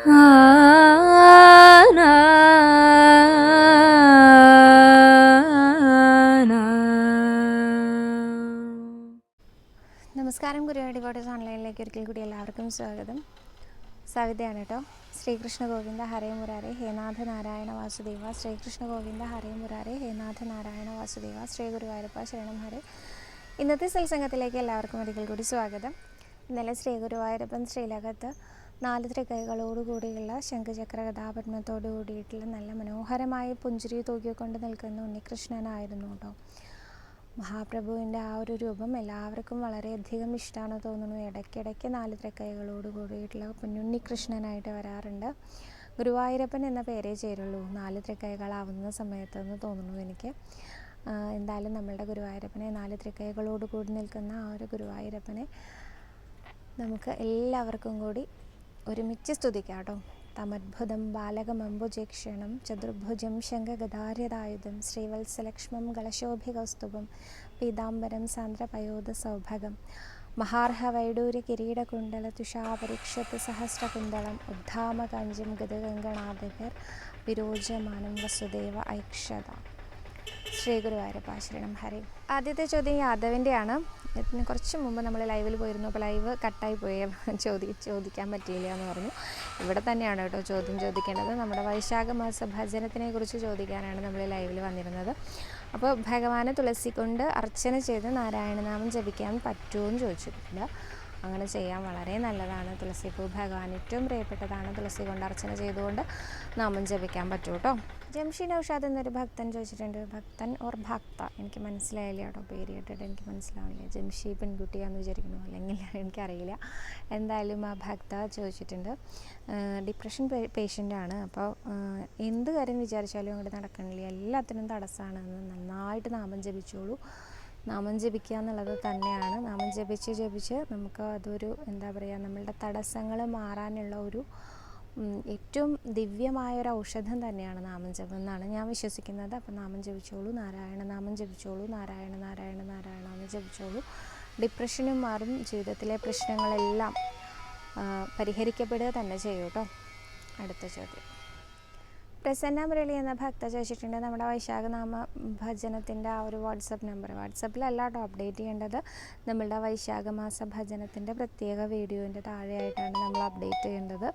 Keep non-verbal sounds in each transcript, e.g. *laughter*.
നമസ്കാരം ഗുരുവായൂർ ബോട്ടസ് ഓൺലൈനിലേക്ക് ഒരിക്കൽ കൂടി എല്ലാവർക്കും സ്വാഗതം. സവിതയാണ് കേട്ടോ. ശ്രീകൃഷ്ണ ഗോവിന്ദ ഹരേ മുരാരെ ഹേനാഥ നാരായണ വാസുദേവ. ശ്രീകൃഷ്ണ ഗോവിന്ദ ഹരേ മുരാരെ ഹേനാഥ നാരായണ വാസുദേവ. ശ്രീ ഗുരുവായൂരപ്പ ശരണം ഹരേ. ഇന്നത്തെ സത്സംഗത്തിലേക്ക് എല്ലാവർക്കും ഒരിക്കൽ കൂടി സ്വാഗതം. ഇന്നലെ ശ്രീ ഗുരുവായൂരപ്പൻ ശ്രീലകത്ത് നാല് കൈകളോടുകൂടിയുള്ള ശംഖചക്ര കഥാപത്മത്തോടു കൂടിയിട്ടുള്ള നല്ല മനോഹരമായ പുഞ്ചിരി തൂക്കിക്കൊണ്ട് നിൽക്കുന്ന ഉണ്ണികൃഷ്ണനായിരുന്നു കേട്ടോ. മഹാപ്രഭുവിന്റെ ആ ഒരു രൂപം എല്ലാവർക്കും വളരെയധികം ഇഷ്ടമാണ് തോന്നുന്നു. ഇടയ്ക്കിടയ്ക്ക് നാല് തൃക്കൈകളോട് കൂടിയിട്ടുള്ള കുഞ്ഞുണ്ണി കൃഷ്ണനായിട്ട് വരാറുണ്ട്. ഗുരുവായൂരപ്പൻ എന്ന പേരേ ചേരുള്ളൂ. നാല് തൃക്കൈകളാവുന്ന സമയത്തെന്ന് തോന്നുന്നു എനിക്ക്. എന്തായാലും നമ്മളുടെ ഗുരുവായൂരപ്പനെ നാല് തൃക്കൈകളോട് കൂടി നിൽക്കുന്ന ആ ഒരു ഗുരുവായൂരപ്പനെ നമുക്ക് എല്ലാവർക്കും കൂടി ഒരുമിച്ച് സ്തുതിക്കാട്ടോ. തമദ്ഭുതം ബാലകമംബുജേക്ഷണം ചതുർഭുജം ശംഖഗദാര്യതായുധം ശ്രീവത്സലക്ഷ്മം ഗളശോഭികൗസ്തുഭം പീതാംബരം സാന്ദ്രപയോധ സൗഭഗം മഹാർഹ വൈഡൂര്യ കിരീടകുണ്ടല തുഷാപരീക്ഷത്ത് സഹസ്രകുന്തളം ഉദ്ധാമകാഞ്ചം ഗതഗംഗണാദിഭിർ വിരോചമാനം വസുദേവ ഐക്ഷത. ശ്രീ ഗുരുവായൂരപ്പ ശരണം ഹരി. ആദ്യത്തെ ചോദ്യം യാദവിന്റെയാണ്. ഇതിന് കുറച്ച് മുമ്പ് നമ്മൾ ലൈവിൽ പോയിരുന്നു. അപ്പോൾ ലൈവ് കട്ടായി പോയി. ചോദി ചോദിക്കാൻ പറ്റിയില്ല എന്ന് പറഞ്ഞു. ഇവിടെ തന്നെയാണ് കേട്ടോ ചോദ്യം ചോദിക്കേണ്ടത്. നമ്മുടെ വൈശാഖ മാസ ഭജനത്തിനെ കുറിച്ച് ചോദിക്കാനാണ് നമ്മൾ ലൈവിൽ വന്നിരുന്നത്. അപ്പോൾ ഭഗവാനെ തുളസി കൊണ്ട് അർച്ചന ചെയ്ത് നാരായണനാമം ജപിക്കാൻ പറ്റുമോ എന്ന് ചോദിച്ചിട്ടുണ്ട് അങ്ങനെ ചെയ്യാൻ വളരെ നല്ലതാണ്. തുളസി പൂ ഭഗവാൻ ഏറ്റവും പ്രിയപ്പെട്ടതാണ്. തുളസി കൊണ്ട് അർച്ചന ചെയ്തുകൊണ്ട് നാമം ജപിക്കാൻ പറ്റും കേട്ടോ ജംഷി നൌഷാദ് എന്നൊരു ഭക്തൻ ചോദിച്ചിട്ടുണ്ട്. ഭക്തൻ ഓർ ഭക്ത? എനിക്ക് മനസ്സിലായില്ല കേട്ടോ പേര് കേട്ടിട്ട് എനിക്ക് മനസ്സിലാവില്ല ജംഷി പെൺകുട്ടിയാന്ന് വിചാരിക്കുന്നു. അല്ലെങ്കിൽ എനിക്കറിയില്ല. എന്തായാലും ആ ഭക്ത ചോദിച്ചിട്ടുണ്ട്. ഡിപ്രഷൻ പേഷ്യന്റാണ് അപ്പോൾ എന്ത് കാര്യം വിചാരിച്ചാലും അങ്ങോട്ട് നടക്കണില്ല. എല്ലാത്തിനും തടസ്സമാണ് നന്നായിട്ട് നാമം ജപിച്ചോളൂ. നാമം ജപിക്കുക എന്നുള്ളത് തന്നെയാണ്. നാമം ജപിച്ച് ജപിച്ച് നമുക്ക് അതൊരു എന്താ പറയുക നമ്മളുടെ തടസ്സങ്ങൾ മാറാനുള്ള ഒരു ഏറ്റവും ദിവ്യമായ ഒരു ഔഷധം തന്നെയാണ് നാമം ജപം എന്നാണ് ഞാൻ വിശ്വസിക്കുന്നത്. അപ്പോൾ നാമം ജപിച്ചോളൂ. നാരായണ നാമം ജപിച്ചോളൂ. നാരായണ നാരായണ നാരായണ എന്ന് ജപിച്ചോളൂ. ഡിപ്രഷനും മാറും. ജീവിതത്തിലെ പ്രശ്നങ്ങളെല്ലാം പരിഹരിക്കപ്പെടുക തന്നെ ചെയ്യൂട്ടോ അടുത്ത ചോദ്യം. പ്രസന്ന മുരളി എന്ന ഭക്ത ചോദിച്ചിട്ടുണ്ട്. നമ്മുടെ വൈശാഖ നാമ ഭജനത്തിന്റെ ആ ഒരു വാട്സപ്പ് നമ്പർ വാട്സപ്പിലല്ല കേട്ടോ അപ്ഡേറ്റ് ചെയ്യേണ്ടത്. നമ്മളുടെ വൈശാഖ മാസ ഭജനത്തിന്റെ പ്രത്യേക വീഡിയോന്റെ താഴെയായിട്ടാണ് നമ്മൾ അപ്ഡേറ്റ് ചെയ്യേണ്ടത്.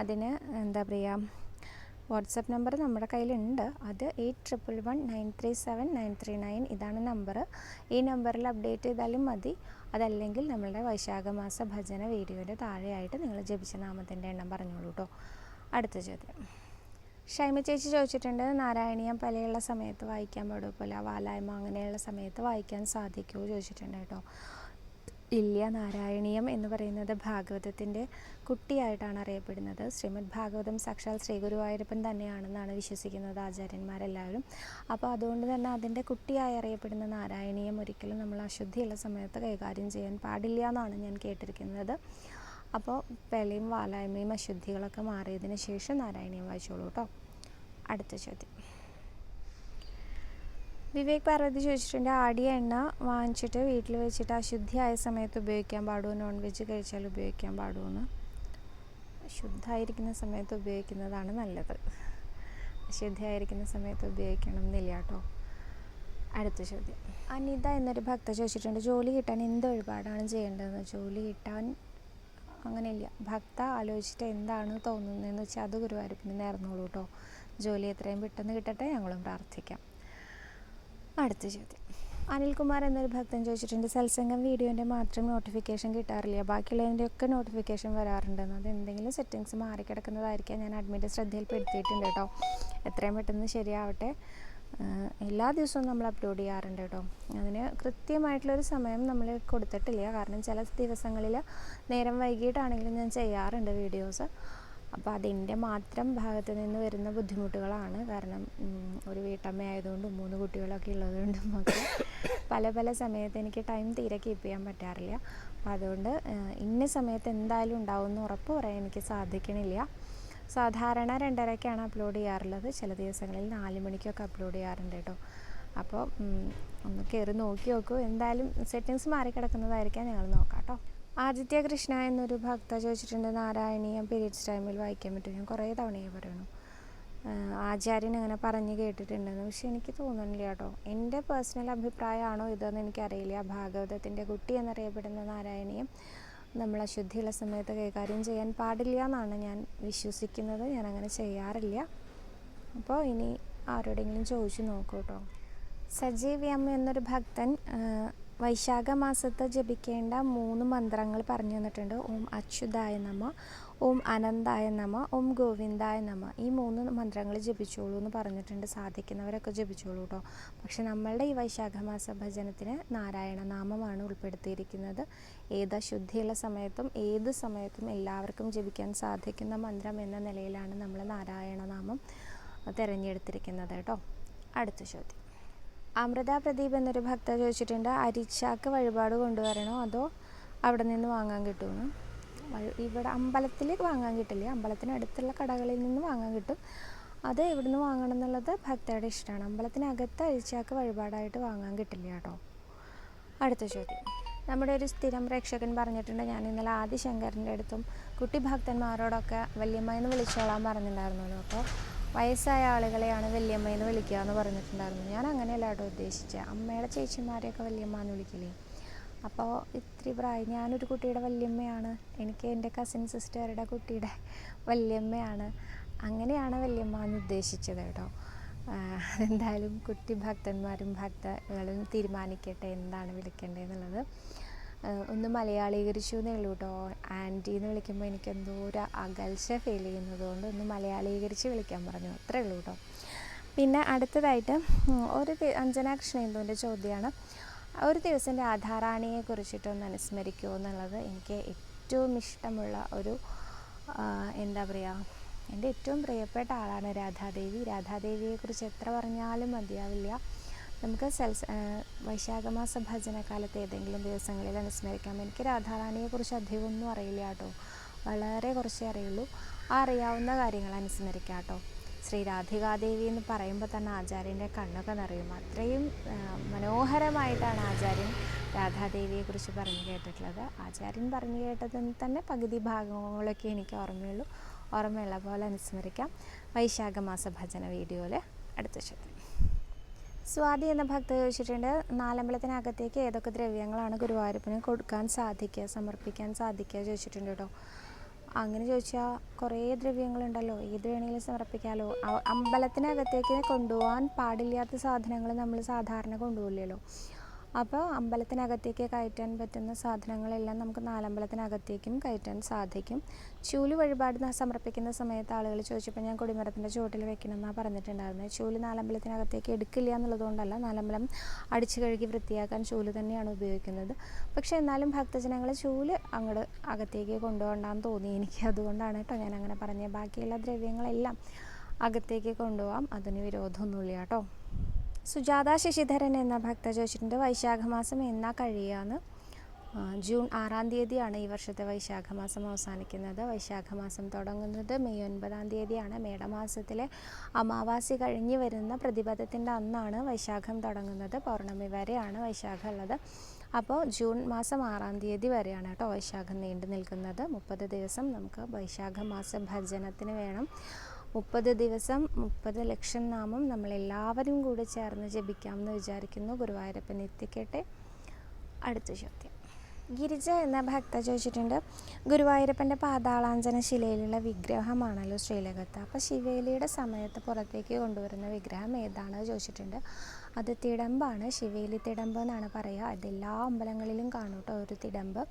അതിന് എന്താ പറയുക വാട്സപ്പ് നമ്പർ നമ്മുടെ കയ്യിലുണ്ട്. അത് eight triple one nine three seven nine three nine ഇതാണ് നമ്പർ ഈ നമ്പറിൽ അപ്ഡേറ്റ് ചെയ്താലും മതി. അതല്ലെങ്കിൽ നമ്മളുടെ വൈശാഖ മാസ ഭജന വീഡിയോയുടെ താഴെയായിട്ട് നിങ്ങൾ ജപിച്ച നാമത്തിന്റെ എണ്ണം പറഞ്ഞോളൂ കേട്ടോ. അടുത്ത ചോദ്യം. ഷൈമ ചേച്ചി ചോദിച്ചിട്ടുണ്ട് നാരായണീയം പലയുള്ള സമയത്ത് വായിക്കാൻ പാടുപോലെ വാലായ്മ അങ്ങനെയുള്ള സമയത്ത് വായിക്കാൻ സാധിക്കുമോ ചോദിച്ചിട്ടുണ്ട് കേട്ടോ. ഇല്ല നാരായണീയം എന്ന് പറയുന്നത് ഭാഗവതത്തിന്റെ കുട്ടിയായിട്ടാണ് അറിയപ്പെടുന്നത്. ശ്രീമദ് ഭാഗവതം സാക്ഷാൽ ശ്രീ ഗുരുവായൂരപ്പൻ തന്നെയാണെന്നാണ് വിശ്വസിക്കുന്നത് ആചാര്യന്മാരെല്ലാവരും. അപ്പോൾ അതുകൊണ്ട് തന്നെ അതിന്റെ കുട്ടിയായി അറിയപ്പെടുന്ന നാരായണീയം ഒരിക്കലും നമ്മൾ അശുദ്ധിയുള്ള സമയത്ത് കൈകാര്യം ചെയ്യാൻ പാടില്ല എന്നാണ് ഞാൻ കേട്ടിരിക്കുന്നത്. അപ്പോൾ പെലയും വാലായ്മയും അശുദ്ധികളൊക്കെ മാറിയതിന് ശേഷം നാരായണീയം വായിച്ചോളൂ കേട്ടോ. അടുത്ത ചോദ്യം. വിവേക് പാർവതി ചോദിച്ചിട്ടുണ്ട് ആടിയ എണ്ണ വാങ്ങിച്ചിട്ട് വീട്ടിൽ വെച്ചിട്ട് അശുദ്ധിയായ സമയത്ത് ഉപയോഗിക്കാൻ പാടുമോ? നോൺ വെജ് കഴിച്ചാൽ ഉപയോഗിക്കാൻ പാടുമോ ശുദ്ധമായിരിക്കുന്ന സമയത്ത് ഉപയോഗിക്കുന്നതാണ് നല്ലത്. അശുദ്ധിയായിരിക്കുന്ന സമയത്ത് ഉപയോഗിക്കണം എന്നില്ല കേട്ടോ. അടുത്ത ചോദ്യം. അനിത എന്നൊരു ഭക്ത ചോദിച്ചിട്ടുണ്ട് ജോലി കിട്ടാൻ എന്ത് വഴിപാടാണ് ചെയ്യേണ്ടതെന്ന്? ജോലി കിട്ടാൻ അങ്ങനെയില്ല. ഭക്ത ആലോചിച്ചിട്ട് എന്താണ് തോന്നുന്നതെന്ന് വെച്ചാൽ അത് ഗുരുവായൂരപ്പിന് നേർന്നോളൂ കേട്ടോ. ജോലി എത്രയും പെട്ടെന്ന് കിട്ടട്ടെ ഞങ്ങളും പ്രാർത്ഥിക്കാം. അടുത്ത ചോദ്യം. അനിൽകുമാർ എന്നൊരു ഭക്തൻ ചോദിച്ചിട്ടുണ്ട് സത്സംഗം വീഡിയോന്റെ മാത്രം നോട്ടിഫിക്കേഷൻ കിട്ടാറില്ല ബാക്കിയുള്ളതിന്റെ ഒക്കെ നോട്ടിഫിക്കേഷൻ വരാറുണ്ടെന്ന്. അത് എന്തെങ്കിലും സെറ്റിങ്സ് മാറിക്കിടക്കുന്നതായിരിക്കാം ഞാൻ അഡ്മിന്റെ ശ്രദ്ധയിൽപ്പെടുത്തിയിട്ടുണ്ട് കേട്ടോ. എത്രയും പെട്ടെന്ന് ശരിയാവട്ടെ. എല്ലാ ദിവസവും നമ്മൾ അപ്ലോഡ് ചെയ്യാറുണ്ട് കേട്ടോ. അതിന് കൃത്യമായിട്ടുള്ളൊരു സമയം നമ്മൾ കൊടുത്തിട്ടില്ല. കാരണം ചില ദിവസങ്ങളിൽ നേരം വൈകിട്ടാണെങ്കിലും ഞാൻ ചെയ്യാറുണ്ട് വീഡിയോസ്. അപ്പോൾ അതിന്റെ മാത്രം ഭാഗത്ത് നിന്ന് വരുന്ന ബുദ്ധിമുട്ടുകളാണ്. കാരണം ഒരു വീട്ടമ്മ ആയതുകൊണ്ടും മൂന്ന് കുട്ടികളൊക്കെ ഉള്ളതുകൊണ്ടും ഒക്കെ പല പല സമയത്ത് എനിക്ക് ടൈം തീരെ കീപ്പ് ചെയ്യാൻ പറ്റാറില്ല. അപ്പോൾ അതുകൊണ്ട് ഇന്ന സമയത്ത് എന്തായാലും ഉണ്ടാവുമെന്ന് ഉറപ്പ് പറയാൻ എനിക്ക് സാധിക്കണില്ല. സാധാരണ രണ്ടരയ്ക്കാണ് അപ്ലോഡ് ചെയ്യാറുള്ളത്. ചില ദിവസങ്ങളിൽ നാല് മണിക്കൊക്കെ അപ്ലോഡ് ചെയ്യാറുണ്ട് കേട്ടോ. അപ്പോൾ ഒന്ന് കയറി നോക്കി നോക്കൂ. എന്തായാലും സെറ്റിങ്സ് മാറിക്കിടക്കുന്നതായിരിക്കാം. ഞങ്ങൾ നോക്കാം കേട്ടോ. ആദിത്യ കൃഷ്ണ എന്നൊരു ഭക്ത ചോദിച്ചിട്ടുണ്ട് നാരായണീയം പീരീഡ്സ് ടൈമിൽ വായിക്കാൻ പറ്റും. ഞാൻ കുറേ തവണയായി പറയുന്നു. ആചാര്യൻ അങ്ങനെ പറഞ്ഞ് കേട്ടിട്ടുണ്ടെന്ന്. പക്ഷെ എനിക്ക് തോന്നുന്നില്ല കേട്ടോ. എന്റെ പേഴ്സണൽ അഭിപ്രായമാണോ ഇതെന്ന് എനിക്കറിയില്ല. ഭാഗവതത്തിന്റെ കുട്ടി എന്നറിയപ്പെടുന്ന നാരായണീയം നമ്മൾ അശുദ്ധിയുള്ള സമയത്ത് കൈകാര്യം ചെയ്യാൻ പാടില്ല എന്നാണ് ഞാൻ വിശ്വസിക്കുന്നത്. ഞാൻ അങ്ങനെ ചെയ്യാറില്ല. അപ്പോൾ ഇനി ആരോടെങ്കിലും ചോദിച്ചു നോക്കൂ കേട്ടോ. സജീവ് എം എന്നൊരു ഭക്തൻ വൈശാഖ മാസത്ത് ജപിക്കേണ്ട മൂന്ന് മന്ത്രങ്ങൾ പറഞ്ഞു തന്നിട്ടുണ്ട്. ഓം അച്യുതായ നമ ഓം അനന്തായ നമ ഓം ഗോവിന്ദായ നമ. ഈ മൂന്ന് മന്ത്രങ്ങൾ ജപിച്ചോളൂ എന്ന് പറഞ്ഞിട്ടുണ്ട്. സാധിക്കുന്നവരൊക്കെ ജപിച്ചോളൂ കേട്ടോ പക്ഷെ നമ്മളുടെ ഈ വൈശാഖ മാസ ഭജനത്തിന് നാരായണ നാമമാണ് ഉൾപ്പെടുത്തിയിരിക്കുന്നത്. ഏത് അശുദ്ധിയുള്ള സമയത്തും ഏത് സമയത്തും എല്ലാവർക്കും ജപിക്കാൻ സാധിക്കുന്ന മന്ത്രം എന്ന നിലയിലാണ് നമ്മൾ നാരായണ നാമം തിരഞ്ഞെടുത്തിരിക്കുന്നത് കേട്ടോ അടുത്ത ചോദ്യം. അമൃത പ്രദീപ് എന്നൊരു ഭക്ത ചോദിച്ചിട്ടുണ്ട് അരിച്ചാക്ക് വഴിപാട് കൊണ്ടുവരണോ അതോ അവിടെ നിന്ന് വാങ്ങാൻ കിട്ടുമെന്ന്? ഇവിടെ അമ്പലത്തിൽ വാങ്ങാൻ കിട്ടില്ല? അമ്പലത്തിനടുത്തുള്ള കടകളിൽ നിന്ന് വാങ്ങാൻ കിട്ടും. അത് എവിടുന്ന് വാങ്ങണം എന്നുള്ളത് ഭക്തയുടെ ഇഷ്ടമാണ്. അമ്പലത്തിനകത്ത് അരിച്ചാക്ക് വഴിപാടായിട്ട് വാങ്ങാൻ കിട്ടില്ല കേട്ടോ. അടുത്ത ചോദ്യം. നമ്മുടെ ഒരു സ്ഥിരം പ്രേക്ഷകൻ പറഞ്ഞിട്ടുണ്ട് ഞാൻ ഇന്നലെ ആദി ശങ്കറിന്റെ അടുത്തും കുട്ടി ഭക്തന്മാരോടൊക്കെ വല്യമ്മ എന്ന് വിളിച്ചോളാൻ പറഞ്ഞിട്ടുണ്ടായിരുന്നല്ലോ. അപ്പോൾ വയസ്സായ ആളുകളെയാണ് വല്യമ്മ എന്ന് വിളിക്കുക എന്ന് പറഞ്ഞിട്ടുണ്ടായിരുന്നു. ഞാൻ അങ്ങനെയല്ല കേട്ടോ ഉദ്ദേശിച്ചത് അമ്മയുടെ ചേച്ചിമാരെയൊക്കെ വല്യമ്മ എന്ന് വിളിക്കില്ലേ അപ്പോൾ ഇത്തിരി പ്രായം ഞാനൊരു കുട്ടിയുടെ വല്യമ്മയാണ്. എനിക്ക് എന്റെ കസിൻ സിസ്റ്ററുടെ കുട്ടിയുടെ വല്യമ്മയാണ്. അങ്ങനെയാണ് വല്യമ്മ എന്ന് ഉദ്ദേശിച്ചത് കേട്ടോ. എന്തായാലും കുട്ടി ഭക്തന്മാരും ഭക്തകളും തീരുമാനിക്കട്ടെ എന്താണ് വിളിക്കേണ്ടതെന്നുള്ളത് ഒന്ന് മലയാളീകരിച്ചു എന്നേ ഉള്ളൂ കേട്ടോ ആന്റി എന്ന് വിളിക്കുമ്പോൾ എനിക്ക് എന്തോ ഒരു അകൽച്ച ഫീൽ ചെയ്യുന്നത് കൊണ്ട് ഒന്ന് മലയാളീകരിച്ച് വിളിക്കാൻ പറഞ്ഞു. അത്രേ ഉള്ളൂ കേട്ടോ പിന്നെ അടുത്തതായിട്ട് ഒരു അഞ്ജന കൃഷ്ണേന്ദുവിന്റെ ചോദ്യമാണ് ഒരു ദിവസം രാധാറാണിയെ കുറിച്ചിട്ടൊന്ന് അനുസ്മരിക്കുമോ എന്നുള്ളത് എനിക്ക് ഏറ്റവും ഇഷ്ടമുള്ള ഒരു എന്താ പറയുക എന്റെ ഏറ്റവും പ്രിയപ്പെട്ട ആളാണ് രാധാദേവി. രാധാദേവിയെക്കുറിച്ച് എത്ര പറഞ്ഞാലും മതിയാവില്ല. നമുക്ക് സെൽസ് വൈശാഖമാസ ഭജനകാലത്ത് ഏതെങ്കിലും ദിവസങ്ങളിൽ അനുസ്മരിക്കാം. എനിക്ക് രാധാറാണിയെക്കുറിച്ച് അധികമൊന്നും അറിയില്ല കേട്ടോ. വളരെ കുറച്ചേ അറിയുള്ളൂ. ആ അറിയാവുന്ന കാര്യങ്ങൾ അനുസ്മരിക്കാം കേട്ടോ. ശ്രീ രാധികാദേവി എന്ന് പറയുമ്പോൾ തന്നെ ആചാര്യന്റെ കണ്ണൊക്കെ നിറയും. അത്രയും മനോഹരമായിട്ടാണ് ആചാര്യൻ രാധാദേവിയെക്കുറിച്ച് പറഞ്ഞു കേട്ടിട്ടുള്ളത്. ആചാര്യൻ പറഞ്ഞു കേട്ടതിൽ തന്നെ പകുതി ഭാഗങ്ങളൊക്കെ എനിക്ക് ഓർമ്മയുള്ളൂ. ഓർമ്മയുള്ള പോലെ അനുസ്മരിക്കാം. വൈശാഖമാസ ഭജന വീഡിയോയിൽ അടുത്ത ചോദ്യം സ്വാതി എന്ന ഭക്ത ചോദിച്ചിട്ടുണ്ട് നാലമ്പലത്തിനകത്തേക്ക് ഏതൊക്കെ ദ്രവ്യങ്ങളാണ് ഗുരുവായൂരപ്പന് കൊടുക്കാൻ സാധിക്കുക സമർപ്പിക്കാൻ സാധിക്കുക? ചോദിച്ചിട്ടുണ്ട് കേട്ടോ. അങ്ങനെ ചോദിച്ചാൽ കുറേ ദ്രവ്യങ്ങളുണ്ടല്ലോ ഏത് വേണമെങ്കിലും സമർപ്പിക്കാമല്ലോ അമ്പലത്തിനകത്തേക്ക് കൊണ്ടുപോകാൻ പാടില്ലാത്ത സാധനങ്ങൾ നമ്മൾ സാധാരണ കൊണ്ടുപോകില്ലല്ലോ അപ്പോൾ അമ്പലത്തിനകത്തേക്ക് കയറ്റാൻ പറ്റുന്ന സാധനങ്ങളെല്ലാം നമുക്ക് നാലമ്പലത്തിനകത്തേക്കും കയറ്റാൻ സാധിക്കും. ചൂൽ വഴിപാട് സമർപ്പിക്കുന്ന സമയത്ത് ആളുകൾ ചോദിച്ചപ്പോൾ ഞാൻ കൊടിമരത്തിന്റെ ചുവട്ടിൽ വെക്കണം എന്നാണ് പറഞ്ഞിട്ടുണ്ടായിരുന്നത് ചൂൽ നാലമ്പലത്തിനകത്തേക്ക് എടുക്കില്ല എന്നുള്ളതുകൊണ്ടല്ല നാലമ്പലം അടിച്ചു കഴുകി വൃത്തിയാക്കാൻ ചൂൽ തന്നെയാണ് ഉപയോഗിക്കുന്നത്. പക്ഷേ എന്നാലും ഭക്തജനങ്ങൾ ചൂൽ അങ്ങോട്ട് അകത്തേക്ക് കൊണ്ടുപോകണ്ടെന്ന് തോന്നി എനിക്ക്. അതുകൊണ്ടാണ് കേട്ടോ ഞാൻ അങ്ങനെ പറഞ്ഞത്. ബാക്കിയുള്ള ദ്രവ്യങ്ങളെല്ലാം അകത്തേക്ക് കൊണ്ടുപോകാം അതിന് വിരോധമൊന്നുമില്ല കേട്ടോ. സുജാത ശശിധരൻ എന്ന ഭക്ത ചോദിച്ചിട്ടുണ്ട് വൈശാഖമാസം എന്നാ കഴിയുകയെന്ന് ആ, ജൂൺ ആറാം തീയതിയാണ് ഈ വർഷത്തെ വൈശാഖമാസം അവസാനിക്കുന്നത്. വൈശാഖമാസം തുടങ്ങുന്നത് മെയ് ഒൻപതാം തീയതിയാണ്. മേടമാസത്തിലെ അമാവാസി കഴിഞ്ഞ് വരുന്ന പ്രതിപദത്തിന്റെ അന്നാണ് വൈശാഖം തുടങ്ങുന്നത്. പൗർണമി വരെയാണ് വൈശാഖം ഉള്ളത്. അപ്പോൾ ജൂൺ മാസം ആറാം തീയതി വരെയാണ് കേട്ടോ വൈശാഖം നീണ്ടു നിൽക്കുന്നത്. മുപ്പത് ദിവസം നമുക്ക് വൈശാഖ മാസ ഭജനത്തിന് വേണം. മുപ്പത് ദിവസം മുപ്പത് ലക്ഷം നാമം നമ്മളെല്ലാവരും കൂടെ ചേർന്ന് ജപിക്കാമെന്ന് വിചാരിക്കുന്നു. ഗുരുവായൂരപ്പൻ എത്തിക്കട്ടെ. അടുത്ത ചോദ്യം. ഗിരിജ എന്ന ഭക്ത ചോദിച്ചിട്ടുണ്ട്. ഗുരുവായൂരപ്പന്റെ പാതാളാഞ്ചന ശിലയിലുള്ള വിഗ്രഹമാണല്ലോ ശ്രീലകത്ത്. അപ്പോൾ ശിവേലിയുടെ സമയത്ത് പുറത്തേക്ക് കൊണ്ടുവരുന്ന വിഗ്രഹം ഏതാണ് ചോദിച്ചിട്ടുണ്ട്. അത് തിടമ്പാണ്. ശിവേലി തിടമ്പ് എന്നാണ് പറയുക. അതെല്ലാ അമ്പലങ്ങളിലും കാണും കേട്ടോ ഒരു തിടമ്പ്.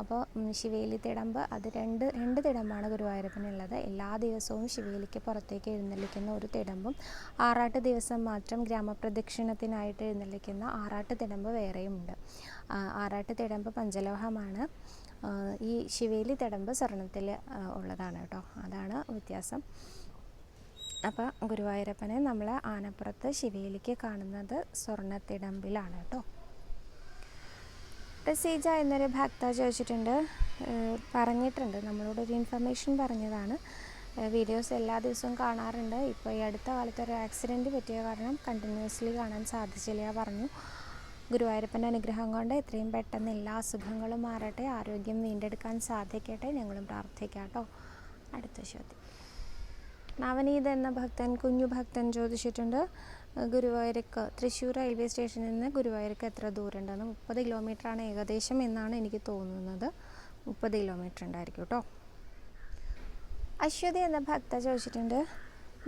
അപ്പോൾ ശിവേലി തിടമ്പ് അത് രണ്ട് രണ്ട് തിടമ്പാണ് ഗുരുവായൂരപ്പനുള്ളത്. എല്ലാ ദിവസവും ശിവേലിക്ക് പുറത്തേക്ക് എഴുന്നള്ളിക്കുന്ന ഒരു തിടമ്പും ആറാട്ട് ദിവസം മാത്രം ഗ്രാമപ്രദക്ഷിണത്തിനായിട്ട് എഴുന്നള്ളിക്കുന്ന ആറാട്ട് തിടമ്പ് വേറെയുമുണ്ട്. ആറാട്ട് തിടമ്പ് പഞ്ചലോഹമാണ്. ഈ ശിവേലി തിടമ്പ് സ്വർണത്തിൽ ഉള്ളതാണ് കേട്ടോ. അതാണ് വ്യത്യാസം. അപ്പോൾ ഗുരുവായൂരപ്പനെ നമ്മൾ ആനപ്പുറത്ത് ശിവേലിക്ക് കാണുന്നത് സ്വർണത്തിടമ്പിലാണ് കേട്ടോ. റസീജ എന്നൊരു ഭക്ത ചോദിച്ചിട്ടുണ്ട്. പറഞ്ഞിട്ടുണ്ട്. പറഞ്ഞിട്ടുണ്ട് നമ്മളോടൊരു ഇൻഫർമേഷൻ പറഞ്ഞതാണ്. വീഡിയോസ് എല്ലാ ദിവസവും കാണാറുണ്ട്. ഇപ്പോൾ ഈ അടുത്ത കാലത്ത് ഒരു ആക്സിഡന്റ് പറ്റിയ കാരണം കണ്ടിന്യൂസ്ലി കാണാൻ സാധിച്ചില്ല പറഞ്ഞു. ഗുരുവായൂരപ്പന്റെ അനുഗ്രഹം കൊണ്ട് എത്രയും പെട്ടെന്ന് എല്ലാ അസുഖങ്ങളും മാറട്ടെ ആരോഗ്യം വീണ്ടെടുക്കാൻ സാധിക്കട്ടെ. ഞങ്ങളും പ്രാർത്ഥിക്കാം കേട്ടോ. അടുത്ത ചോദ്യം. നവനീത് എന്ന ഭക്തൻ കുഞ്ഞു ഭക്തൻ ചോദിച്ചിട്ടുണ്ട്. ഗുരുവായൂർക്ക് തൃശ്ശൂർ റെയിൽവേ സ്റ്റേഷനിൽ നിന്ന് ഗുരുവായൂർക്ക് എത്ര ദൂരം ഉണ്ടെന്ന് കിലോമീറ്റർ ആണ് ഏകദേശം എന്നാണ് എനിക്ക് തോന്നുന്നത്. മുപ്പത് കിലോമീറ്റർ ഉണ്ടായിരിക്കും കേട്ടോ അശ്വതി എന്ന ഭക്ത ചോദിച്ചിട്ടുണ്ട്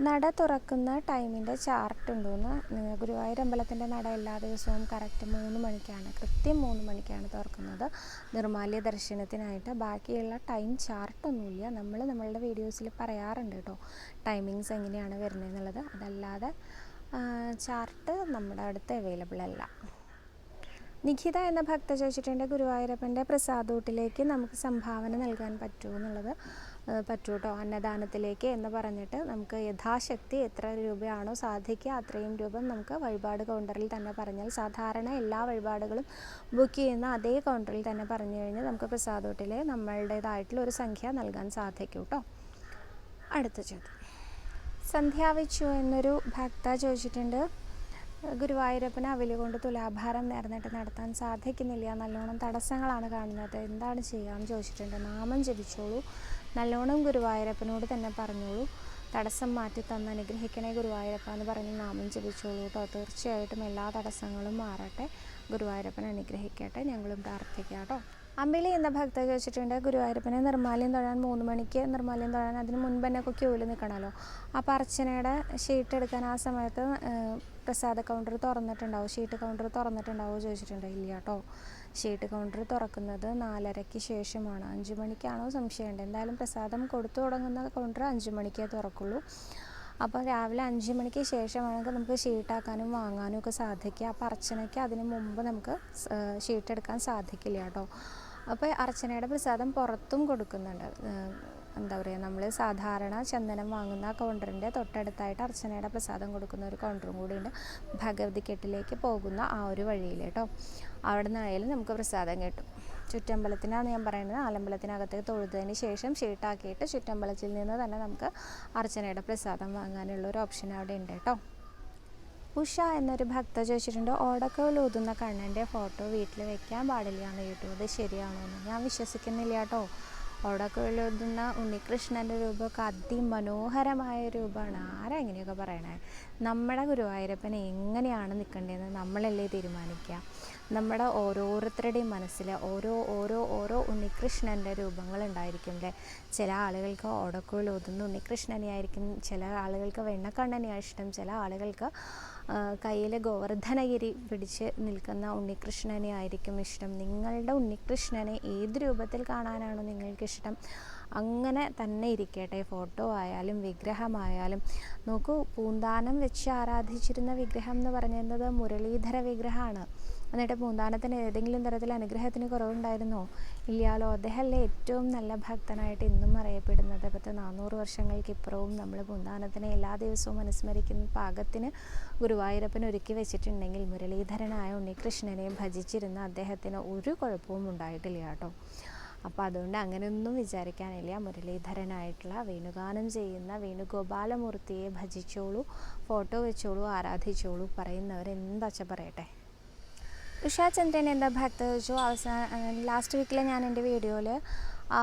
നട തുറക്കുന്ന ടൈമിന്റെ ചാർട്ട് ഉണ്ടോയെന്ന് ഗുരുവായൂർ അമ്പലത്തിന്റെ നട എല്ലാ ദിവസവും കറക്റ്റ് മൂന്ന് മണിക്കാണ് കൃത്യം മൂന്ന് മണിക്കാണ് തുറക്കുന്നത്. നിർമാല്യ ദർശനത്തിനായിട്ട് ബാക്കിയുള്ള ടൈം ചാർട്ടൊന്നുമില്ല നമ്മൾ നമ്മളുടെ വീഡിയോസിൽ പറയാറുണ്ട് കേട്ടോ ടൈമിങ്സ് എങ്ങനെയാണ് വരുന്നത് എന്നുള്ളത് അതല്ലാതെ ചാർട്ട് നമ്മുടെ അടുത്ത് അവൈലബിൾ അല്ല. നിഖിത എന്ന ഭക്ത ചോദിച്ചിട്ടുണ്ട് ഗുരുവായൂരപ്പന്റെ പ്രസാദൂട്ടിലേക്ക് നമുക്ക് സംഭാവന നൽകാൻ പറ്റുമോ എന്നുള്ളത്. പറ്റൂ കേട്ടോ അന്നദാനത്തിലേക്ക് എന്ന് പറഞ്ഞിട്ട് നമുക്ക് യഥാശക്തി എത്ര രൂപയാണോ സാധിക്കുക അത്രയും രൂപ നമുക്ക് വഴിപാട് കൗണ്ടറിൽ തന്നെ പറഞ്ഞാൽ സാധാരണ എല്ലാ വഴിപാടുകളും ബുക്ക് ചെയ്യുന്ന അതേ കൗണ്ടറിൽ തന്നെ പറഞ്ഞു കഴിഞ്ഞാൽ നമുക്ക് പ്രസാദൂട്ടിൽ നമ്മളുടേതായിട്ടുള്ള ഒരു സംഖ്യ നൽകാൻ സാധിക്കും കേട്ടോ അടുത്ത ചോദ്യം. സന്ധ്യാവിച്ചു എന്നൊരു ഭക്ത ചോദിച്ചിട്ടുണ്ട്. ഗുരുവായൂരപ്പന് അവൽ കൊണ്ട് തുലാഭാരം നേർന്നിട്ട് നടത്താൻ സാധിക്കുന്നില്ല. നല്ലോണം തടസ്സങ്ങളാണ് കാണുന്നത്. എന്താണ് ചെയ്യാമെന്ന് ചോദിച്ചിട്ടുണ്ട്. നാമം ജപിച്ചോളൂ. നല്ലോണം ഗുരുവായൂരപ്പനോട് തന്നെ പറഞ്ഞോളൂ. തടസ്സം മാറ്റി തന്ന് അനുഗ്രഹിക്കണേ ഗുരുവായൂരപ്പ എന്ന് പറഞ്ഞ് നാമം ജപിച്ചോളൂ കേട്ടോ. തീർച്ചയായിട്ടും എല്ലാ തടസ്സങ്ങളും മാറട്ടെ. ഗുരുവായൂരപ്പൻ അനുഗ്രഹിക്കട്ടെ. ഞങ്ങളും പ്രാർത്ഥിക്കാം കേട്ടോ. അമ്പിളി എന്ന ഭക്ത ചോദിച്ചിട്ടുണ്ട് ഗുരുവായൂരപ്പനെ നിർമ്മാല്യം തൊഴാൻ മൂന്ന് മണിക്ക് നിർമ്മാല്യം തൊഴാൻ അതിന് മുൻപ് തന്നെ ക്യൂവിൽ നിൽക്കണമല്ലോ അപ്പോൾ അർച്ചനയുടെ ഷീറ്റ് എടുക്കാൻ ആ സമയത്ത് പ്രസാദ കൗണ്ടർ തുറന്നിട്ടുണ്ടാവും. ഷീറ്റ് കൗണ്ടർ തുറന്നിട്ടുണ്ടാവുമോ ചോദിച്ചിട്ടുണ്ട്. ഇല്ല കേട്ടോ ഷീറ്റ് കൗണ്ടർ തുറക്കുന്നത് നാലരയ്ക്ക് ശേഷമാണ്. അഞ്ച് മണിക്കാണോ സംശയമുണ്ട്. എന്തായാലും പ്രസാദം കൊടുത്തു തുടങ്ങുന്ന കൗണ്ടർ അഞ്ച് മണിക്കേ തുറക്കുള്ളൂ. അപ്പോൾ രാവിലെ അഞ്ച് മണിക്ക് ശേഷമാണെങ്കിൽ നമുക്ക് ഷീട്ടാക്കാനും വാങ്ങാനും ഒക്കെ സാധിക്കുക. അപ്പോൾ അർച്ചനയ്ക്ക് അതിന് മുമ്പ് നമുക്ക് ഷീട്ടെടുക്കാൻ സാധിക്കില്ല കേട്ടോ അപ്പോൾ അർച്ചനയുടെ പ്രസാദം പുറത്തും കൊടുക്കുന്നുണ്ട്. എന്താ പറയുക നമ്മൾ സാധാരണ ചന്ദനം വാങ്ങുന്ന കൗണ്ടറിന്റെ തൊട്ടടുത്തായിട്ട് അർച്ചനയുടെ പ്രസാദം കൊടുക്കുന്ന ഒരു കൗണ്ടറും കൂടിയുണ്ട്. ഭഗവതി കെട്ടിലേക്ക് പോകുന്ന ആ ഒരു വഴിയിൽ കേട്ടോ. അവിടെ നിന്നായാലും നമുക്ക് പ്രസാദം കിട്ടും. ചുറ്റമ്പലത്തിനാണ് ഞാൻ പറയുന്നത്. ആലമ്പലത്തിനകത്തേക്ക് തൊഴുതതിന് ശേഷം ഷീട്ടാക്കിയിട്ട് ചുറ്റമ്പലത്തിൽ നിന്ന് തന്നെ നമുക്ക് അർച്ചനയുടെ പ്രസാദം വാങ്ങാനുള്ള ഒരു ഓപ്ഷൻ അവിടെ ഉണ്ട് കേട്ടോ. ഉഷ എന്നൊരു ഭക്ത ചോദിച്ചിട്ടുണ്ട്. ഓടക്കോൽ ഊതുന്ന കണ്ണന്റെ ഫോട്ടോ വീട്ടിൽ വെക്കാൻ പാടില്ല എന്ന് കേട്ടു അത് ശരിയാണോ എന്ന് ഞാൻ വിശ്വസിക്കുന്നില്ല കേട്ടോ. ഓടക്കോൽ ഊതുന്ന ഉണ്ണികൃഷ്ണന്റെ രൂപമൊക്കെ അതിമനോഹരമായ രൂപമാണ്. ആരാ ഇങ്ങനെയൊക്കെ പറയണേ? നമ്മുടെ ഗുരുവായൂരപ്പനെ എങ്ങനെയാണ് നിൽക്കേണ്ടതെന്ന് നമ്മളല്ലേ തീരുമാനിക്കുക. നമ്മുടെ ഓരോരുത്തരുടെയും മനസ്സിൽ ഓരോ ഓരോ ഓരോ ഉണ്ണികൃഷ്ണന്റെ രൂപങ്ങൾ ഉണ്ടായിരിക്കും അല്ലേ? ചില ആളുകൾക്ക് ഓടക്കുഴൽ ഊതുന്ന ഉണ്ണികൃഷ്ണനെ ആയിരിക്കും ചില ആളുകൾക്ക് വെണ്ണക്കണ്ണനെയാണ് ഇഷ്ടം ചില ആളുകൾക്ക് കയ്യിൽ ഗോവർദ്ധനഗിരി പിടിച്ച് നിൽക്കുന്ന ഉണ്ണികൃഷ്ണനെ ആയിരിക്കും ഇഷ്ടം. നിങ്ങളുടെ ഉണ്ണികൃഷ്ണനെ ഏത് രൂപത്തിൽ കാണാനാണോ നിങ്ങൾക്കിഷ്ടം? അങ്ങനെ തന്നെ ഇരിക്കട്ടെ. ഫോട്ടോ ആയാലും വിഗ്രഹമായാലും. നോക്കൂ പൂന്താനം വെച്ച് ആരാധിച്ചിരുന്ന വിഗ്രഹം എന്ന് പറയുന്നത് മുരളീധര വിഗ്രഹമാണ്. എന്നിട്ട് പൂന്താനത്തിന് ഏതെങ്കിലും തരത്തിൽ അനുഗ്രഹത്തിന് കുറവുണ്ടായിരുന്നോ? ഇല്ലാലോ അദ്ദേഹമല്ലേ ഏറ്റവും നല്ല ഭക്തനായിട്ട് ഇന്നും അറിയപ്പെടുന്നത്. പത്ത് നാനൂറ് വർഷങ്ങൾക്കിപ്പുറവും നമ്മൾ പൂന്താനത്തിനെ എല്ലാ ദിവസവും അനുസ്മരിക്കുന്ന പാകത്തിന് ഗുരുവായൂരപ്പൻ ഒരുക്കി വെച്ചിട്ടുണ്ടെങ്കിൽ മുരളീധരനായ ഉണ്ണികൃഷ്ണനെ ഭജിച്ചിരുന്ന അദ്ദേഹത്തിന് ഒരു കുഴപ്പവും ഉണ്ടായിട്ടില്ല കേട്ടോ. അപ്പോൾ അതുകൊണ്ട് അങ്ങനെയൊന്നും വിചാരിക്കാനില്ല. മുരളീധരനായിട്ടുള്ള വേണുഗാനം ചെയ്യുന്ന വേണുഗോപാലമൂർത്തിയെ ഭജിച്ചോളൂ ഫോട്ടോ വെച്ചോളൂ ആരാധിച്ചോളൂ പറയുന്നവർ എന്താച്ച പറയട്ടെ. ഉഷാചന്ദ്രൻ എന്താ ഭക്ത ചോദിച്ചു. അവസാന ലാസ്റ്റ് വീക്കിലെ ഞാൻ എന്റെ വീഡിയോയിൽ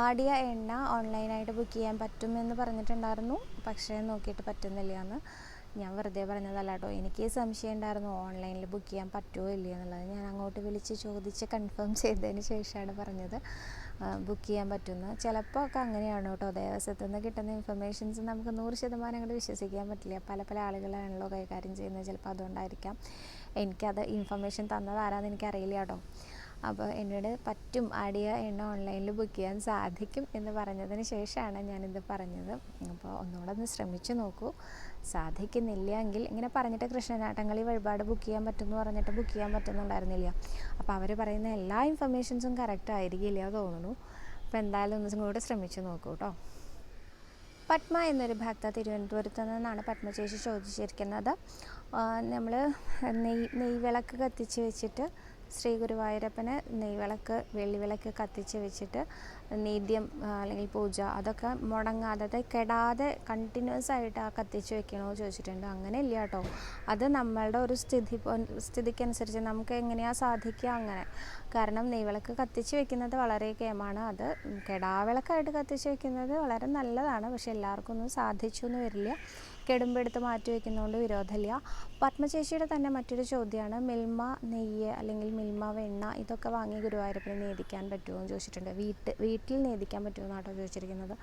ആടിയ എണ്ണ ഓൺലൈനായിട്ട് ബുക്ക് ചെയ്യാൻ പറ്റുമെന്ന് പറഞ്ഞിട്ടുണ്ടായിരുന്നു. പക്ഷേ നോക്കിയിട്ട് പറ്റുന്നില്ല എന്ന് ഞാൻ വെറുതെ പറഞ്ഞതല്ല കേട്ടോ എനിക്ക് സംശയം ഉണ്ടായിരുന്നു ഓൺലൈനിൽ ബുക്ക് ചെയ്യാൻ പറ്റുമോ ഇല്ലയോ എന്നുള്ളത്. ഞാൻ അങ്ങോട്ട് വിളിച്ച് ചോദിച്ച് കൺഫേം ചെയ്തതിന് ശേഷമാണ് പറഞ്ഞത്. ബുക്ക് ചെയ്യാൻ പറ്റുന്നു. ചിലപ്പോൾ ഒക്കെ അങ്ങനെയാണ് കേട്ടോ. ദേവസ്വത്തിൽ നിന്ന് കിട്ടുന്ന ഇൻഫർമേഷൻസ് നമുക്ക് നൂറ് ശതമാനം അങ്ങോട്ട് വിശ്വസിക്കാൻ പറ്റില്ല. പല പല ആളുകളാണല്ലോ കൈകാര്യം ചെയ്യുന്നത്. ചിലപ്പോൾ അതുകൊണ്ടായിരിക്കാം. എനിക്കത് ഇൻഫർമേഷൻ തന്നത് ആരാന്ന് എനിക്കറിയില്ല കേട്ടോ. അപ്പോൾ എന്നോട് പറ്റും ആടിയ എണ്ണ ഓൺലൈനിൽ ബുക്ക് ചെയ്യാൻ സാധിക്കും എന്ന് പറഞ്ഞതിന് ശേഷമാണ് ഞാനിത് പറഞ്ഞത്. അപ്പോൾ ഒന്നുകൂടെ ഒന്ന് ശ്രമിച്ചു നോക്കൂ. സാധിക്കുന്നില്ല എങ്കിൽ ഇങ്ങനെ പറഞ്ഞിട്ട് കൃഷ്ണനാട്ടങ്ങളിൽ വഴിപാട് ബുക്ക് ചെയ്യാൻ പറ്റുമെന്ന് പറഞ്ഞിട്ട് ബുക്ക് ചെയ്യാൻ പറ്റുന്നുണ്ടായിരുന്നില്ല. അപ്പോൾ അവർ പറയുന്ന എല്ലാ ഇൻഫർമേഷൻസും കറക്റ്റ് ആയിരിക്കില്ല തോന്നുന്നു. അപ്പോൾ എന്തായാലും ഒന്നും കൂടെ ശ്രമിച്ചു നോക്കൂ കേട്ടോ. പത്മ എന്നൊരു ഭക്ത തിരുവനന്തപുരത്ത് നിന്നാണ് പത്മശേഷി ചോദിച്ചിരിക്കുന്നത്. നമ്മൾ നെയ് നെയ്വിളക്ക് കത്തിച്ച് വെച്ചിട്ട് ശ്രീ ഗുരുവായൂരപ്പന് നെയ്വിളക്ക് വെള്ളിവിളക്ക് കത്തിച്ച് വെച്ചിട്ട് നീദ്യം അല്ലെങ്കിൽ പൂജ അതൊക്കെ മുടങ്ങാതെ കെടാതെ കണ്ടിന്യൂസ് ആയിട്ട് ആ കത്തിച്ച് വെക്കണോ ചോദിച്ചിട്ടുണ്ട്. അങ്ങനെ ഇല്ല കേട്ടോ. അത് നമ്മളുടെ ഒരു സ്ഥിതി സ്ഥിതിക്കനുസരിച്ച് നമുക്ക് എങ്ങനെയാ സാധിക്കുക അങ്ങനെ. കാരണം നെയ്വിളക്ക് കത്തിച്ച് വെക്കുന്നത് വളരെ കേമാണ്. അത് കെടാവിളക്കായിട്ട് കത്തിച്ച് വെക്കുന്നത് വളരെ നല്ലതാണ്. പക്ഷെ എല്ലാവർക്കും ഒന്നും സാധിച്ചു എന്ന് വരില്ല. കെടുമ്പ് എടുത്ത് മാറ്റി വെക്കുന്നതുകൊണ്ട് വിരോധമില്ല പത്മചേച്ചിയുടെ തന്നെ മറ്റൊരു ചോദ്യമാണ് മിൽമ നെയ്യ് അല്ലെങ്കിൽ മിൽമ വെണ്ണ ഇതൊക്കെ വാങ്ങി ഗുരുവായൂരപ്പനെ നേദിക്കാൻ പറ്റുമോ എന്ന് ചോദിച്ചിട്ടുണ്ട്. വീട്ട് വീട്ടിൽ നേദിക്കാൻ പറ്റുമോ എന്നാട്ടോ ചോദിച്ചിരിക്കുന്നത്.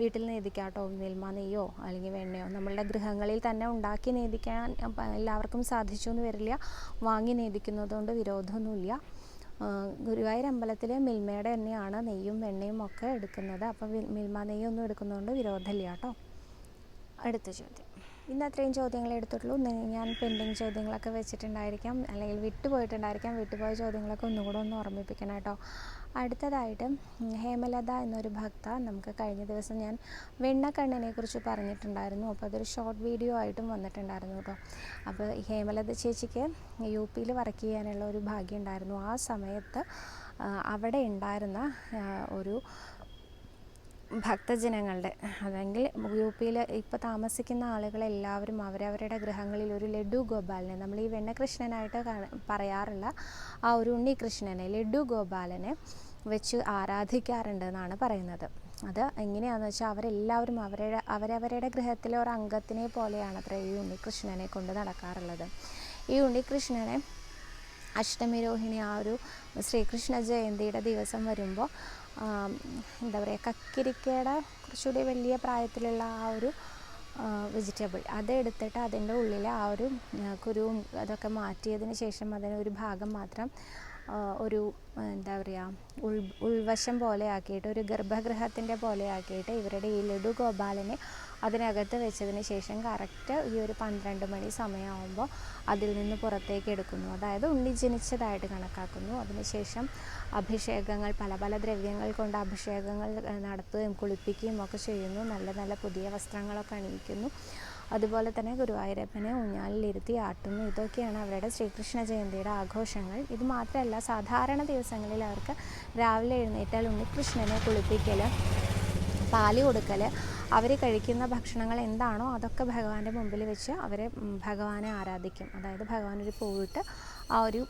വീട്ടിൽ നേദിക്കാം കേട്ടോ മിൽമ നെയ്യോ അല്ലെങ്കിൽ വെണ്ണയോ? നമ്മളുടെ ഗൃഹങ്ങളിൽ തന്നെ ഉണ്ടാക്കി നേദിക്കാൻ എല്ലാവർക്കും സാധിച്ചു എന്ന് വരില്ല. വാങ്ങി നേദിക്കുന്നതുകൊണ്ട് വിരോധമൊന്നുമില്ല. ഗുരുവായൂർ അമ്പലത്തിൽ മിൽമയുടെ എണ്ണയാണ് നെയ്യും വെണ്ണയും ഒക്കെ എടുക്കുന്നത്. അപ്പോൾ മിൽമ നെയ്യൊന്നും എടുക്കുന്നതുകൊണ്ട് വിരോധമില്ല കേട്ടോ. അടുത്ത ചോദ്യം. ഇന്ന് അത്രയും ചോദ്യങ്ങളെ എടുത്തിട്ടുള്ളൂ. ഞാൻ പെൻഡിങ് ചോദ്യങ്ങളൊക്കെ വെച്ചിട്ടുണ്ടായിരിക്കാം. അല്ലെങ്കിൽ വിട്ടുപോയിട്ടുണ്ടായിരിക്കാം വിട്ടുപോയ ചോദ്യങ്ങളൊക്കെ ഒന്നുകൂടെ ഒന്ന് ഓർമ്മിപ്പിക്കണം കേട്ടോ. അടുത്തതായിട്ട് ഹേമലത എന്നൊരു ഭക്ത നമുക്ക് കഴിഞ്ഞ ദിവസം ഞാൻ വെണ്ണക്കണ്ണിനെ കുറിച്ച് പറഞ്ഞിട്ടുണ്ടായിരുന്നു. അപ്പോൾ അതൊരു ഷോർട്ട് വീഡിയോ ആയിട്ടും വന്നിട്ടുണ്ടായിരുന്നു കേട്ടോ. അപ്പോൾ ഹേമലത ചേച്ചിക്ക് യു പിയിൽ വർക്ക് ചെയ്യാനുള്ള ഒരു ഭാഗ്യം ഉണ്ടായിരുന്നു. ആ സമയത്ത് അവിടെ ഉണ്ടായിരുന്ന ഒരു ഭക്തജനങ്ങളുടെ അല്ലെങ്കിൽ യു പിയിൽ ഇപ്പോൾ താമസിക്കുന്ന ആളുകളെല്ലാവരും അവരവരുടെ ഗൃഹങ്ങളിൽ ഒരു ലഡു ഗോപാലനെ നമ്മൾ ഈ വെണ്ണകൃഷ്ണനായിട്ട് പറയാറുള്ള ആ ഒരു ഉണ്ണികൃഷ്ണനെ ലഡു ഗോപാലനെ വെച്ച് ആരാധിക്കാറുണ്ട് എന്നാണ് പറയുന്നത്. അത് എങ്ങനെയാണെന്ന് വെച്ചാൽ അവരെല്ലാവരും അവരുടെ അവരവരുടെ ഗൃഹത്തിലെ ഒരു അംഗത്തിനെ പോലെയാണ് അത്ര ഈ ഉണ്ണികൃഷ്ണനെ കൊണ്ട് നടക്കാറുള്ളത്. ഈ ഉണ്ണികൃഷ്ണനെ അഷ്ടമി രോഹിണി ആ ഒരു ശ്രീകൃഷ്ണ ജയന്തിയുടെ ദിവസം വരുമ്പോൾ എന്താ പറയുക കക്കിരിക്കയുടെ കുറച്ചുകൂടി വലിയ പ്രായത്തിലുള്ള ആ ഒരു വെജിറ്റബിൾ അതെടുത്തിട്ട് അതിന്റെ ഉള്ളിലെ ആ ഒരു കുരുവും അതൊക്കെ മാറ്റിയതിന് ശേഷം അതിന് ഒരു ഭാഗം മാത്രം ഒരു എന്താ പറയുക ഉൾ ഉൾവശം പോലെ ആക്കിയിട്ട് ഒരു ഗർഭഗൃഹത്തിന്റെ പോലെ ആക്കിയിട്ട് ഇവരുടെ ഈ ലഡു ഗോപാലനെ അതിനകത്ത് വെച്ചതിന് ശേഷം കറക്റ്റ് ഈ ഒരു പന്ത്രണ്ട് മണി സമയമാകുമ്പോൾ അതിൽ നിന്ന് പുറത്തേക്ക് എടുക്കുന്നു. അതായത് ഉണ്ണി ജനിച്ചതായിട്ട് കണക്കാക്കുന്നു. അതിനുശേഷം അഭിഷേകങ്ങൾ പല പല ദ്രവ്യങ്ങൾ കൊണ്ട് അഭിഷേകങ്ങൾ നടത്തുകയും കുളിപ്പിക്കുകയും ഒക്കെ ചെയ്യുന്നു. നല്ല നല്ല പുതിയ വസ്ത്രങ്ങളൊക്കെ അണിയിക്കുന്നു. അതുപോലെ തന്നെ ഗുരുവായൂരപ്പനെ ഊഞ്ഞാലിലിരുത്തി ആട്ടുന്നു. ഇതൊക്കെയാണ് അവരുടെ ശ്രീകൃഷ്ണ ജയന്തിയുടെ ആഘോഷങ്ങൾ. ഇത് മാത്രമല്ല സാധാരണ ദിവസങ്ങളിൽ അവർക്ക് രാവിലെ എഴുന്നേറ്റാൽ ഉണ്ണികൃഷ്ണനെ കുളിപ്പിക്കൽ പാൽ കൊടുക്കൽ അവർ കഴിക്കുന്ന ഭക്ഷണങ്ങൾ എന്താണോ അതൊക്കെ ഭഗവാന്റെ മുമ്പിൽ വെച്ച് അവരെ ഭഗവാനെ ആരാധിക്കും. അതായത് ഭഗവാനൊരു പൂവിട്ട് ആ ഒരു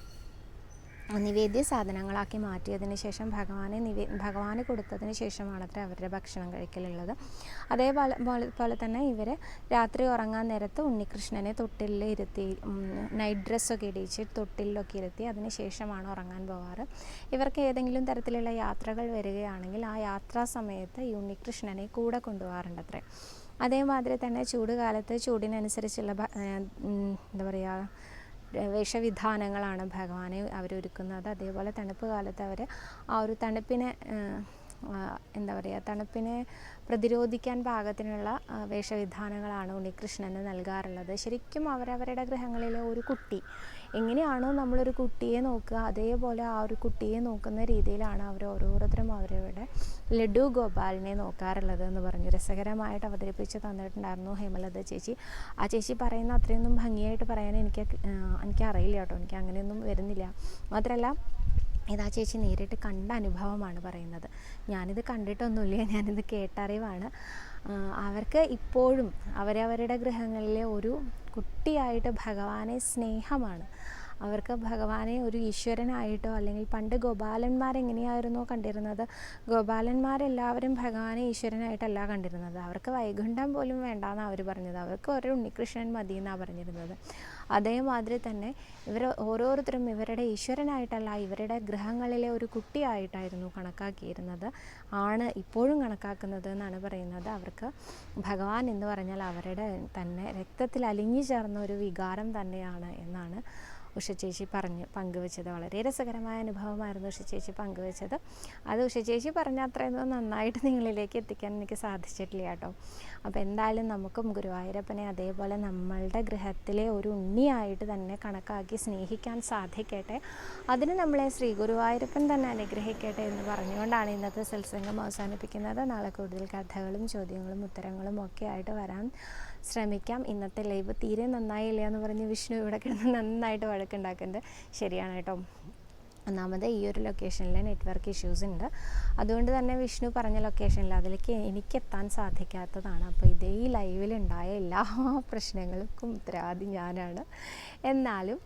നിവേദ്യ സാധനങ്ങളാക്കി മാറ്റിയതിന് ശേഷം ഭഗവാനെ നിവേ ഭഗവാന് കൊടുത്തതിന് ശേഷമാണ് അത്ര അവരുടെ ഭക്ഷണം കഴിക്കലുള്ളത്. അതേപോലെ പോലെ തന്നെ ഇവർ രാത്രി ഉറങ്ങാൻ നേരത്ത് ഉണ്ണികൃഷ്ണനെ തൊട്ടിലിൽ ഇരുത്തി നൈറ്റ് ഡ്രസ്സൊക്കെ ഇടിച്ച് തൊട്ടിലൊക്കെ ഇരുത്തി അതിന് ശേഷമാണ് ഉറങ്ങാൻ പോവാറ്. ഇവർക്ക് ഏതെങ്കിലും തരത്തിലുള്ള യാത്രകൾ വരികയാണെങ്കിൽ ആ യാത്രാ സമയത്ത് ഈ ഉണ്ണികൃഷ്ണനെ കൂടെ കൊണ്ടുപോകാറുണ്ട് അതേമാതിരി തന്നെ ചൂട് കാലത്ത് ചൂടിനനുസരിച്ചുള്ള എന്താ പറയുക വേഷവിധാനങ്ങളാണ് ഭഗവാനെ അവരൊരുക്കുന്നത്. അതേപോലെ തണുപ്പ് കാലത്ത് അവർ ആ ഒരു തണുപ്പിനെ എന്താ പറയുക തണുപ്പിനെ പ്രതിരോധിക്കാൻ പാകത്തിനുള്ള വേഷവിധാനങ്ങളാണ് ഉണ്ണികൃഷ്ണന് നൽകാറുള്ളത്. ശരിക്കും അവരവരുടെ ഗൃഹങ്ങളിലെ ഒരു കുട്ടി. എങ്ങനെയാണോ നമ്മളൊരു കുട്ടിയെ നോക്കുക അതേപോലെ ആ ഒരു കുട്ടിയെ നോക്കുന്ന രീതിയിലാണ് അവർ ഓരോരുത്തരും അവരവരുടെ ലഡു ഗോപാലിനെ നോക്കാറുള്ളത് എന്ന് പറഞ്ഞു. രസകരമായിട്ട് അവതരിപ്പിച്ച് തന്നിട്ടുണ്ടായിരുന്നു ഹേമലത ചേച്ചി. ആ ചേച്ചി പറയുന്ന അത്രയൊന്നും ഭംഗിയായിട്ട് പറയാൻ എനിക്ക് എനിക്കറിയില്ല കേട്ടോ. എനിക്ക് അങ്ങനെയൊന്നും വരുന്നില്ല. മാത്രമല്ല ഇതാ ചേച്ചി നേരിട്ട് കണ്ട അനുഭവമാണ് പറയുന്നത്. ഞാനിത് കണ്ടിട്ടൊന്നുമില്ല ഞാനിത് കേട്ടറിവാണ്. അവർക്ക് ഇപ്പോഴും അവരവരുടെ ഗൃഹങ്ങളിലെ ഒരു കുട്ടിയായിട്ട് ഭഗവാനെ സ്നേഹമാണ്. അവർക്ക് ഭഗവാനെ ഒരു ഈശ്വരനായിട്ടോ അല്ലെങ്കിൽ പണ്ട് ഗോപാലന്മാരെങ്ങനെയായിരുന്നോ കണ്ടിരുന്നത്? ഗോപാലന്മാരെല്ലാവരും ഭഗവാനെ ഈശ്വരനായിട്ടല്ല കണ്ടിരുന്നത്. അവർക്ക് വൈകുണ്ഠം പോലും വേണ്ടാന്നാണ് അവർ പറഞ്ഞത്. അവർക്ക് ഒരു ഉണ്ണികൃഷ്ണൻ മതി എന്നാണ് പറഞ്ഞിരുന്നത്. അതേമാതിരി തന്നെ ഇവർ ഓരോരുത്തരും ഇവരുടെ ഈശ്വരനായിട്ടല്ല ഇവരുടെ ഗ്രഹങ്ങളിലെ ഒരു കുട്ടിയായിട്ടായിരുന്നു കണക്കാക്കിയിരുന്നത്. ആണ് ഇപ്പോഴും കണക്കാക്കുന്നത് എന്നാണ് പറയുന്നത്. അവർക്ക് ഭഗവാൻ എന്ന് പറഞ്ഞാൽ അവരുടെ തന്നെ രക്തത്തിൽ അലിഞ്ഞു ചേർന്ന ഒരു വികാരം തന്നെയാണ് എന്നാണ് ഉഷ ചേച്ചി പറഞ്ഞ് പങ്കുവെച്ചത്. വളരെ രസകരമായ അനുഭവമായിരുന്നു ഉഷ ചേച്ചി പങ്കുവെച്ചത്. അത് ഉഷ ചേച്ചി പറഞ്ഞ അത്രയൊന്നും നന്നായിട്ട് നിങ്ങളിലേക്ക് എത്തിക്കാൻ എനിക്ക് സാധിച്ചിട്ടില്ല കേട്ടോ. അപ്പോൾ എന്തായാലും നമുക്കും ഗുരുവായൂരപ്പനെ അതേപോലെ നമ്മളുടെ ഗൃഹത്തിലെ ഒരു ഉണ്ണിയായിട്ട് തന്നെ കണക്കാക്കി സ്നേഹിക്കാൻ സാധിക്കട്ടെ. അതിന് നമ്മളെ ശ്രീ ഗുരുവായൂരപ്പൻ തന്നെ അനുഗ്രഹിക്കട്ടെ എന്ന് പറഞ്ഞുകൊണ്ടാണ് ഇന്നത്തെ സത്സംഗം അവസാനിപ്പിക്കുന്നത്. നാളെ കൂടുതൽ കഥകളും ചോദ്യങ്ങളും ഉത്തരങ്ങളും ഒക്കെ ആയിട്ട് വരാൻ ശ്രമിക്കാം. ഇന്നത്തെ ലൈവ് തീരെ നന്നായില്ല എന്ന് പറഞ്ഞ് വിഷ്ണു ഇവിടെ കിടന്ന് നന്നായിട്ട് വഴക്കുണ്ടാക്കുന്നുണ്ട്. ശരിയാണ് കേട്ടോ. ഒന്നാമത് ഈ ഒരു ലൊക്കേഷനിൽ നെറ്റ്വർക്ക് ഇഷ്യൂസ് ഉണ്ട്. അതുകൊണ്ട് തന്നെ വിഷ്ണു പറഞ്ഞ ലൊക്കേഷനിൽ അതിലേക്ക് എനിക്ക് എത്താൻ സാധിക്കാത്തതാണ്. അപ്പോൾ ഇതേ ഈ ലൈവിലുണ്ടായ എല്ലാ *laughs* പ്രശ്നങ്ങൾക്കും ഉത്തരവാദി ഞാനാണ്. എന്നാലും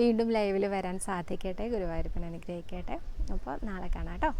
വീണ്ടും ലൈവിൽ വരാൻ സാധിക്കട്ടെ. ഗുരുവായൂരപ്പൻ അനുഗ്രഹിക്കട്ടെ. അപ്പോൾ നാളെ കാണാം കേട്ടോ.